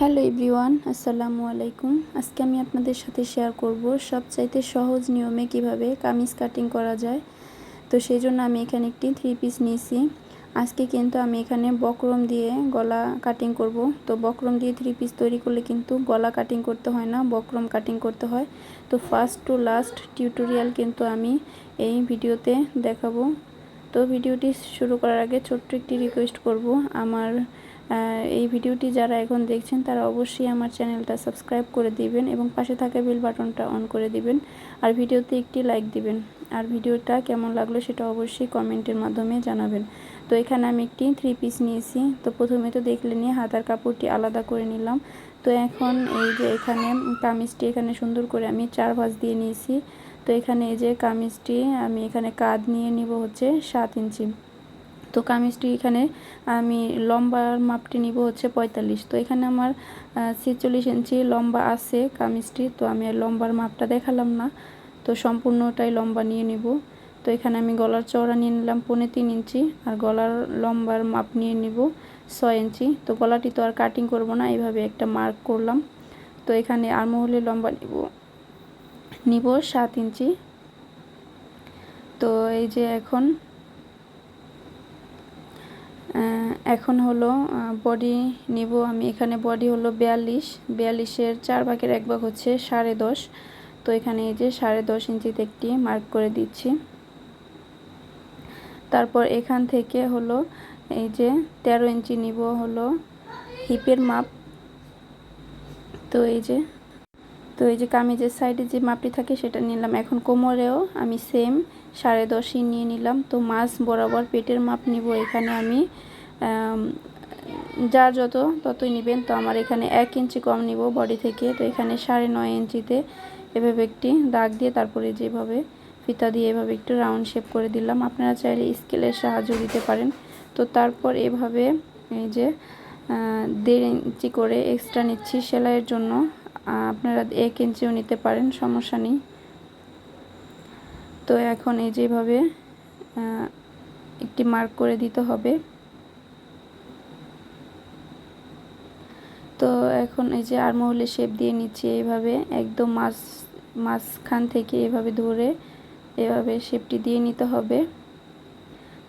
Hello everyone, আসসালামু আলাইকুম। আজকে আমি আপনাদের সাথে শেয়ার করব সবচাইতে সহজ নিয়মে কীভাবে কামিজ কাটিং করা যায়। তো সেই জন্য আমি এখানে একটি থ্রি পিস নিয়েছি। আজকে কিন্তু আমি এখানে বক্রম দিয়ে গলা কাটিং করব। তো বক্রম দিয়ে থ্রি পিস তৈরি করলে কিন্তু গলা কাটিং করতে হয় না, বক্রম কাটিং করতে হয়। তো ফার্স্ট টু লাস্ট টিউটোরিয়াল কিন্তু আমি এই ভিডিওতে দেখাবো। তো ভিডিওটি শুরু করার আগে ছোট্ট একটি রিকোয়েস্ট করব। আমার এই ভিডিওটি যারা এখন দেখছেন, তারা অবশ্যই আমার চ্যানেলটা সাবস্ক্রাইব করে দিবেন এবং পাশে থাকা বেল বাটনটা অন করে দিবেন আর ভিডিওতে একটি লাইক দিবেন। আর ভিডিওটা কেমন লাগল সেটা অবশ্যই কমেন্টের মাধ্যমে জানাবেন। তো এখানে আমি একটি থ্রি পিস নিয়েছি। তো প্রথমে তো দেখলে নিয়ে হাতার কাপড়টি আলাদা করে নিলাম। তো এখন এই যে এখানে কামিজটি এখানে সুন্দর করে আমি চার ভাঁজ দিয়ে নিয়েছি। তো এখানে এই যে কামিজটি আমি এখানে কাঁধ নিয়ে নিব হচ্ছে সাত ইঞ্চি। তো কামিজটি এখানে আমি লম্বার মাপটি নিব হচ্ছে পঁয়তাল্লিশ। তো এখানে আমার ছেচল্লিশ ইঞ্চি লম্বা আছে কামিজটি তো আমি আর লম্বার মাপটা দেখালাম না। তো সম্পূর্ণটাই লম্বা নিয়ে নিব। তো এখানে আমি গলার চওড়া নিয়ে নিলাম পৌনে তিন ইঞ্চি আর গলার লম্বার মাপ নিয়ে নিব ছয় ইঞ্চি তো গলাটি তো আর কাটিং করব না, এইভাবে একটা মার্ক করলাম। তো এখানে আর আরমহলের লম্বা নিব। নিব সাত ইঞ্চি তো এই যে এখন এখন হলো বডি নিব আমি। এখানে বডি হলো বিয়াল্লিশ। বিয়াল্লিশের চার ভাগের এক ভাগ হচ্ছে সাড়ে দশ। তো এখানে এই যে সাড়ে দশ ইঞ্চিতে একটি মার্ক করে দিচ্ছি। তারপর এখান থেকে হলো, এই যে তেরো ইঞ্চি নিব হলো হিপের মাপ। তো এই যে, তো এই যে কামিজের সাইডে যে মাপটি থাকে সেটা নিলাম। এখন কোমরেও আমি সেম সাড়ে দশই নিয়ে নিলাম। তো মাছ বরাবর পেটের মাপ নিব। এখানে আমি যার যত ততই নেবেন, তো আমার এখানে এক ইঞ্চি কম নিব বডি থেকে। তো এখানে সাড়ে নয় ইঞ্চিতে এভাবে একটি দাগ দিয়ে তারপরে যেভাবে ফিতা দিয়ে এভাবে একটু রাউন্ড শেপ করে দিলাম। আপনারা চাইলে স্কেলের সাহায্য দিতে পারেন। তো তারপর এভাবে এই যে দেড় ইঞ্চি করে এক্সট্রা নিচ্ছি সেলাইয়ের জন্য। আপনারা এক ইঞ্চিও নিতে পারেন, সমস্যা নেই। তো এখন এই যেভাবে একটি মার্ক করে দিতে হবে তো এখন এই যে আরমহলে শেপ দিয়ে নিচ্ছি, এইভাবে একদম মাছ মাঝখান থেকে এভাবে ধরে এভাবে শেপটি দিয়ে নিতে হবে।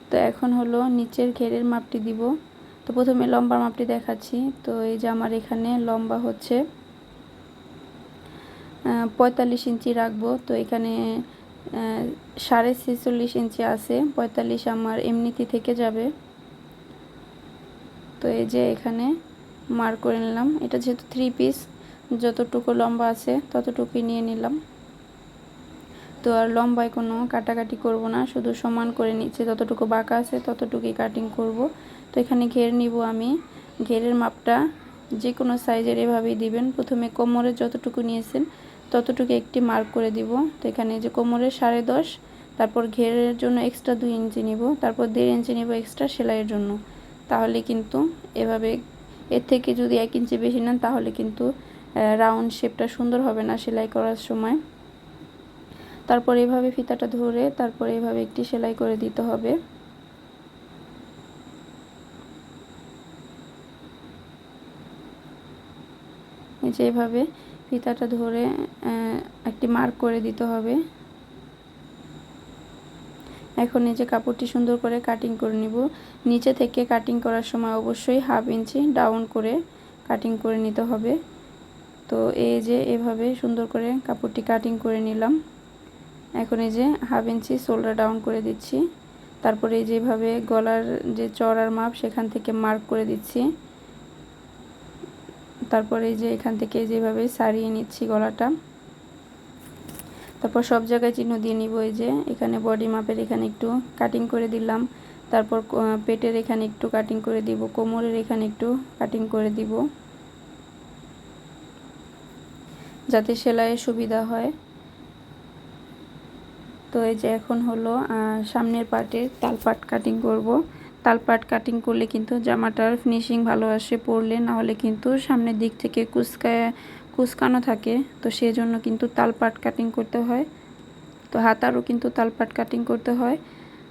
তো এখন হলো নিচের ঘেরের মাপটি দিব। তো প্রথমে লম্বা মাপটি দেখাচ্ছি। তো এই যে আমার এখানে লম্বা হচ্ছে পঁয়তাল্লিশ ইঞ্চি রাখব। তো এখানে সাড়ে ছেচল্লিশ ইঞ্চি আছে, পঁয়তাল্লিশ আমার এমনিতে থেকে যাবে। তো এই যে এখানে মার করে নিলাম। এটা যেহেতু থ্রি পিস যতটুকু লম্বা আছে ততটুকুই নিয়ে নিলাম। তো আর লম্বায় কোনো কাটাকাটি করব না, শুধু সমান করে নিচ্ছে। যতটুকু বাঁকা আছে ততটুকুই কাটিং করব। তো এখানে ঘের নিব আমি। ঘেরের মাপটা যে কোনো সাইজের এভাবেই দিবেন। প্রথমে কোমরের যতটুকু নিয়েছেন ততটুকু একটি মার্ক করে দিব। তো এখানে যে কোমরের সাড়ে দশ, তারপর ঘেরের জন্য এক্সট্রা দুই ইঞ্চি নিব। তারপর দেড় ইঞ্চি নিব এক্সট্রা সেলাইয়ের জন্য। তাহলে কিন্তু এভাবে এর থেকে যদি এক ইঞ্চি বেশি নেন, তাহলে কিন্তু রাউন্ড শেপটা সুন্দর হবে না সেলাই করার সময়। তারপর এভাবে ফিতাটা ধরে, তারপর এভাবে একটি সেলাই করে দিতে হবে। যে এভাবে ফিতাটা ধরে একটি মার্ক করে দিতে হবে। এখন এই যে কাপড়টি সুন্দর করে কাটিং করে নিব। নিচে থেকে কাটিং করার সময় অবশ্যই হাফ ইঞ্চি ডাউন করে কাটিং করে নিতে হবে। তো এই যে এভাবে সুন্দর করে কাপড়টি কাটিং করে নিলাম। এখন এই যে হাফ ইঞ্চি শোল্ডার ডাউন করে দিচ্ছি। তারপরে এই যেভাবে গলার যে চড়ার মাপ সেখান থেকে মার্ক করে দিচ্ছি। তারপরে এই যে এখান থেকে যেভাবে সারিয়ে নিচ্ছি গলাটা। তারপর সব জায়গায় চিহ্ন দিয়ে নিব এই যে। এখানে বডি মাপের এখানে একটু কাটিং করে দিলাম। তারপর পেটের এখানে একটু কাটিং করে দিব। কোমরের এখানে একটু কাটিং করে দিব। যাতে সেলাইয়ের সুবিধা হয়। তো এই যে এখন হলো সামনের পার্টের তালপাট কাটিং করব। তালপাট কাটিং করলে কিন্তু জামাটার ফিনিশিং ভালো আসে পরলে। না হলে কিন্তু সামনের দিক থেকে কুচকায় কুচকানো থাকে, তো সেই জন্য কিন্তু তালপাট কাটিং করতে হয়। তো হাতারও কিন্তু তালপাট কাটিং করতে হয়,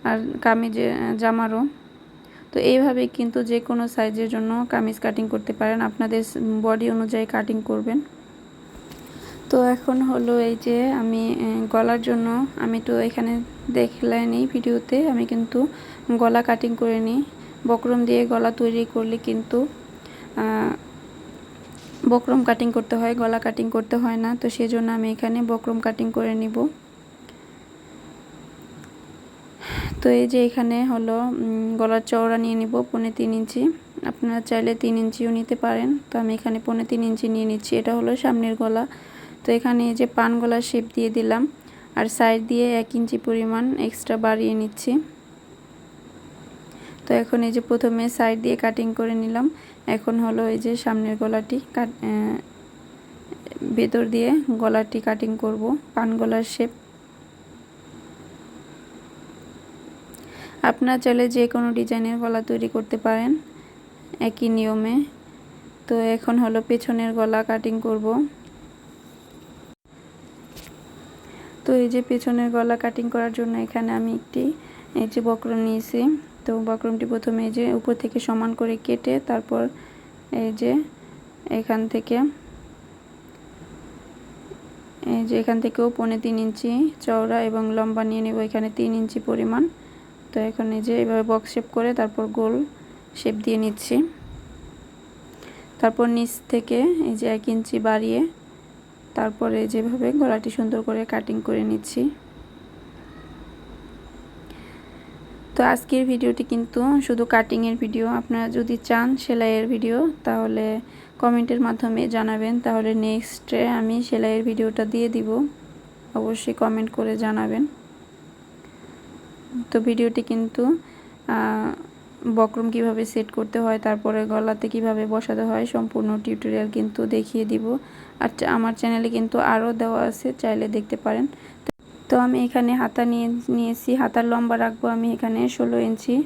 আর কামিজে জামারও। তো এইভাবে কিন্তু যে কোনো সাইজের জন্য কামিজ কাটিং করতে পারেন। আপনাদের বডি অনুযায়ী কাটিং করবেন। তো এখন হলো এই যে আমি গলার জন্য, আমি তো এখানে দেখলেনি ভিডিওতে, আমি কিন্তু গলা কাটিং করে নিই। বকরম দিয়ে গলা তৈরি করলে কিন্তু বক্রম কাটিং করতে হয়, গলা কাটিং করতে হয় না, তো সেই জন্য আমি এখানে বক্রম কাটিং করে নিব। তো এই যে এখানে হলো গলার চওড়া নিয়ে নিব, পনে তিন ইঞ্চি। আপনারা চাইলে তিন ইঞ্চিও নিতে পারেন, তো আমি এখানে পনে তিন ইঞ্চি নিয়ে নিচ্ছি, এটা হলো সামনের গলা। তো এখানে এই যে পান গলার শেপ দিয়ে দিলাম, আর সাইড দিয়ে এক ইঞ্চি পরিমাণ এক্সট্রা বাড়িয়ে নিচ্ছি। তো এখন এই যে প্রথমে সাইড দিয়ে কাটিং করে নিলাম এখন হলো এই যে সামনের গলাটি কাট ভেতর দিয়ে গলাটি কাটিং করব, পান গলার শেপ আপনার চাইলে যে কোনো ডিজাইনের গলা তৈরি করতে পারেন, একই নিয়মে। তো এখন হলো পেছনের গলা কাটিং করব। তো এই যে পেছনের গলা কাটিং করার জন্য এখানে আমি একটি, এই যে বক্রম নিয়েছি। তো বক্রমটি প্রথমে এই যে উপর থেকে সমান করে কেটে তারপর এই যে এখান থেকে, এই যে এখান থেকেও পৌনে তিন ইঞ্চি চওড়া এবং লম্বা নিয়ে নেব, এখানে তিন ইঞ্চি পরিমাণ। তো এখন এই যে এভাবে বক্স শেপ করে তারপর গোল শেপ দিয়ে নিচ্ছি। তারপর নিচ থেকে এই যে এক ইঞ্চি বাড়িয়ে তারপরে যেভাবে গলাটি সুন্দর করে কাটিং করে নিচ্ছি। তো আজকের ভিডিওটি কিন্তু শুধু কাটিংয়ের ভিডিও আপনারা যদি চান সেলাইয়ের ভিডিও তাহলে কমেন্টের মাধ্যমে জানাবেন। তাহলে নেক্সটে আমি সেলাইয়ের ভিডিওটা দিয়ে দিব। অবশ্যই কমেন্ট করে জানাবেন। তো ভিডিওটি কিন্তু বক্রম কীভাবে সেট করতে হয়, তারপরে গলাতে কীভাবে বসাতে হয়, সম্পূর্ণ টিউটোরিয়াল কিন্তু দেখিয়ে দিব। আর আমার চ্যানেলে কিন্তু আরও দেওয়া আছে, চাইলে দেখতে পারেন। তো আমি এখানে হাতা নিয়ে নিয়েছি, হাতার লম্বা রাখব আমি এখানে ষোলো ইঞ্চি।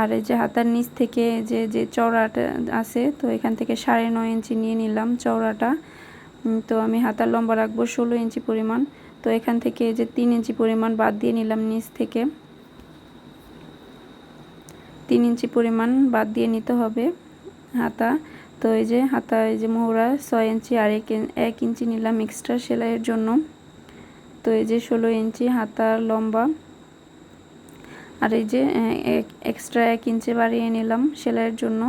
আর এই যে হাতার নিচ থেকে যে যে চওড়াটা আছে, তো এখান থেকে সাড়ে নয় ইঞ্চি নিয়ে নিলাম চওড়াটা। তো আমি হাতার লম্বা রাখব ষোলো ইঞ্চি পরিমাণ। তো এখান থেকে যে তিন ইঞ্চি পরিমাণ বাদ দিয়ে নিলাম নিচ থেকে। তিন ইঞ্চি পরিমাণ বাদ দিয়ে নিতে হবে হাতা। তো এই যে হাতা এই যে মোহরা ছয় ইঞ্চি আর এক ইঞ্চি নিলাম এক্সট্রা সেলাইয়ের জন্য। তো এই যে ষোলো ইঞ্চি হাতার লম্বা, আর এই যে এক্সট্রা এক ইঞ্চি বাড়িয়ে নিলাম সেলাইয়ের জন্য।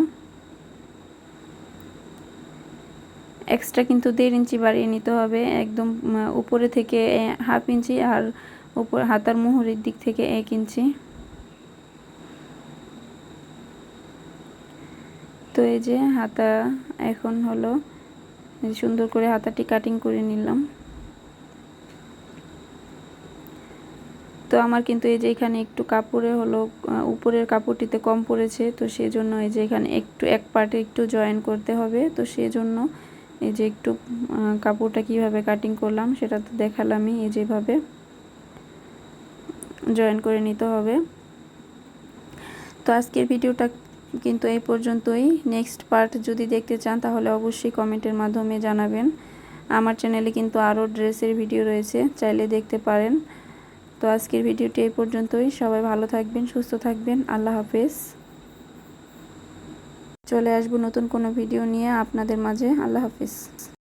এক্সট্রা কিন্তু দেড় ইঞ্চি বাড়িয়ে নিতে হবে, একদম উপরে থেকে হাফ ইঞ্চি আর উপর, হাতার মোহরের দিক থেকে এক ইঞ্চি। তো এই যে হাতা এখন হলো সুন্দর করে হাতাটি কাটিং করে নিলাম। তো আমার কিন্তু এই যে এখানে একটু কাপড়ে হলো উপরের কাপড়টিতে কম পড়েছে, তো সেই জন্য এই যে এখানে একটু, এক পার্টে একটু জয়েন করতে হবে, তো সেই জন্য এই যে একটু কাপড়টা কীভাবে কাটিং করলাম সেটা তো দেখালামই, এই যেভাবে জয়েন করে নিতে হবে। তো আজকের ভিডিওটা কিন্তু এই পর্যন্তই। নেক্সট পার্ট যদি দেখতে চান তাহলে অবশ্যই কমেন্টের মাধ্যমে জানাবেন। আমার চ্যানেলে কিন্তু আরও ড্রেসের ভিডিও রয়েছে, চাইলে দেখতে পারেন। তো আজকের ভিডিওটি এই পর্যন্তই। সবাই ভালো থাকবেন, সুস্থ থাকবেন। আল্লাহ হাফেজ। চলে আসব নতুন কোনো ভিডিও নিয়ে আপনাদের মাঝে। আল্লাহ হাফিজ।